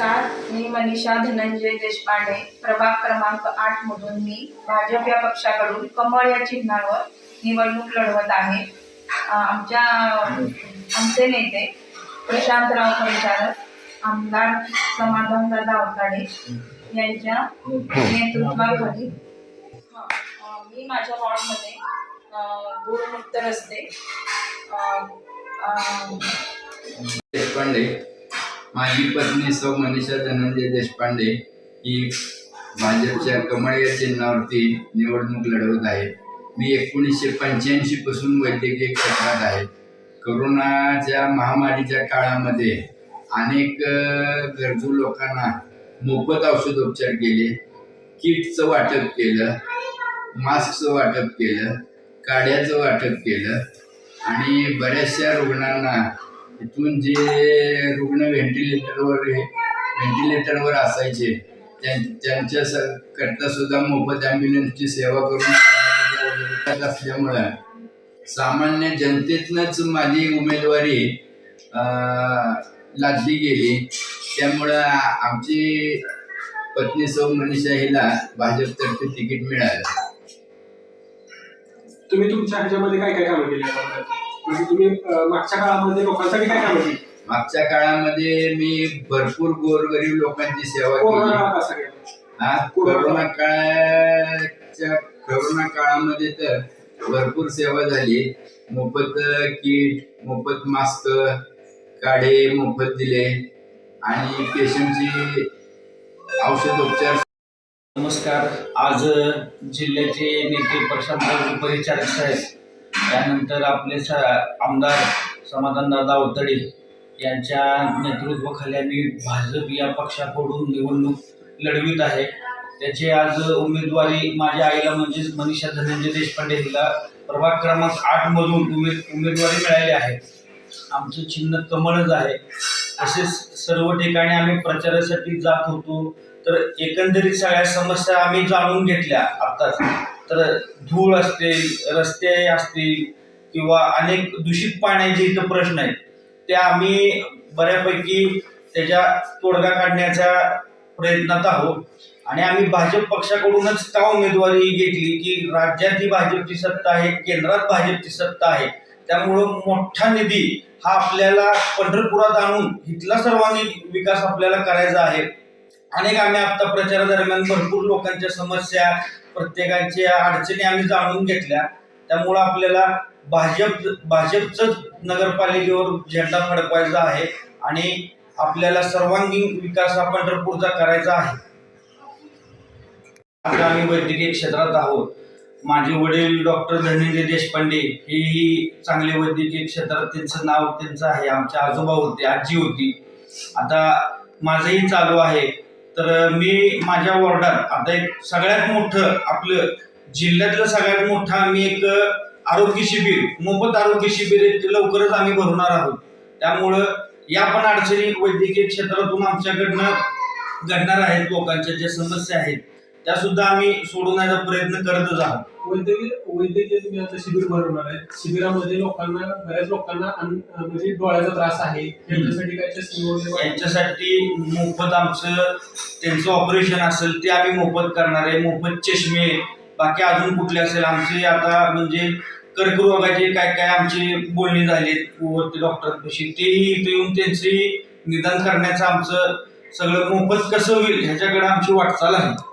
नमस्कार मी मनीषा धनंजय देशपांडे प्रभाग क्रमांक आठ मधून मी भाजप या पक्षाकडून कमळ या चिन्हावर निवडणूक लढवत आहे. आमच्या आमचे नेते प्रशांतराव परिचारक आमदार समाधानदादा अवताडे यांच्या नेतृत्वाखाली. मी माझ्या वॉर्डमध्ये अ, धूळमुक्त रस्ते देशपांडे माझी पत्नी सौ मनीषा धनंजय देशपांडे ही भाजपच्या कमळ या चिन्हावरती निवडणूक लढवत आहे. मी एकोणीसशे पंच्याऐंशी पासून वैद्यकीय क्षेत्रात आहे. करोनाच्या महामारीच्या काळामध्ये अनेक गरजू लोकांना मोफत औषधोपचार केले किटचं वाटप केलं मास्कचं वाटप केलं काड्याचं वाटप केलं आणि बऱ्याचशा रुग्णांना इथून जे रुग्ण व्हेंटिलेटरवर व्हेंटिलेटरवर असायचे त्यां- त्यांच्या स करता सुद्धा मोफत ॲम्ब्युलन्सची सेवा करून असल्यामुळं सामान्य जनतेतनंच माझी उमेदवारी लादली गेली. त्यामुळं आमची पत्नी सौ मनीषा हिला भाजपतर्फे तिकीट मिळालं. तुम्ही तुमच्या ह्याच्यामध्ये काय काय कामं केली? म्हणजे तुम्ही अं, मागच्या काळामध्ये लोकांसाठी काय कामं केली मागच्या काळामध्ये मी भरपूर गोरगरीब लोकांची सेवा कोरोना केली काळात हा? कोरोना काळाच्या कोरोना काळामध्ये तर भरपूर सेवा झाली. मोफत किट मोफत मास्क काढे मोफत दिले. आणि पेशंटची औषधोपचार नमस्कार. आज अ, जिल्ह्याचे नेते प्रशांत परिचारक साहेब त्यानंतर आपले स आमदार समाधानदादा अवतडे यांच्या नेतृत्वाखाली आम्ही भाजप या पक्षाकडून निवडणूक लढवित आहे. त्याची आज उमेदवारी माझ्या आईला म्हणजेच मनीषा धनंजय देशपांडे हिला प्रभाग क्रमांक आठमधून उमेद उमेदवारी मिळाली आहे. आमचं चिन्ह कमळच आहे. तसेच सर्व ठिकाणी आम्ही प्रचारासाठी जात होतो. तर एकंदरीत सगळ्या समस्या आम्ही जाणून घेतल्या आत्ताच. तर धूळ असतील रस्ते असतील किंवा अनेक दूषित पाण्याचे इथं प्रश्न आहेत. ते आम्ही बऱ्यापैकी त्याच्या तोडगा काढण्याच्या प्रयत्नात आहोत. आणि आम्ही भाजप पक्षाकडूनच का उमेदवारी घेतली की राज्यात ही भाजपची सत्ता आहे केंद्रात भाजपची सत्ता आहे त्यामुळं मोठा निधी हा आपल्याला पंढरपुरात आणून इथला सर्वांगीण विकास आपल्याला करायचा आहे. अनेक आम्ही आता प्रचारादरम्यान भरपूर लोकांच्या समस्या प्रत्येकाच्या अडचणी आम्ही जाणून घेतल्या. त्यामुळं आपल्याला भाजप भाजपचंच नगरपालिकेवर झेंडा फडकवायचा आहे आणि आपल्याला सर्वांगीण विकास हा पंढरपूरचा करायचा आहे. आता आम्ही वैद्यकीय क्षेत्रात आहोत. माझे वडील डॉक्टर धनंजय देशपांडे हेही चांगले वैद्यकीय क्षेत्रात त्यांचं नाव त्यांचं आहे आमचे आजोबा होते आजी होती. आता माझंही चालू आहे. तर मी माझ्या वॉर्डात आता एक सगळ्यात मोठं आपलं जिल्ह्यातलं सगळ्यात मोठं आम्ही एक आरोग्य शिबिर मोफत आरोग्य शिबिर लवकरच आम्ही भरवणार आहोत. त्यामुळं या पण अडचणी वैद्यकीय क्षेत्रातून आमच्याकडनं घडणार आहेत लोकांच्या ज्या समस्या आहेत त्या सुद्धा आम्ही सोडवण्याचा प्रयत्न करतच आहोत. वैद्यकीय वैद्यकीय तुम्ही आता शिबिर भरवणार आहे शिबिरामध्ये लोकांना बऱ्याच लोकांना अन- म्हणजे डोळ्याचा त्रास आहे. त्यांच्यासाठी काय चष्मे वगैरे यांच्यासाठी मोफत आमचं त्यांचं ऑपरेशन असेल ते आम्ही मोफत करणार आहे. मोफत चष्मे. बाकी अजून कुठले असेल? आमचे आता म्हणजे कर्करोगाचे काय काय आमची बोलणी झाली वरती डॉक्टरांपाशी तेही इथे येऊन त्यांची निदान करण्याचं आमचं सगळं मोफत कसं होईल ह्याच्याकडे आमची वाटचाल आहे.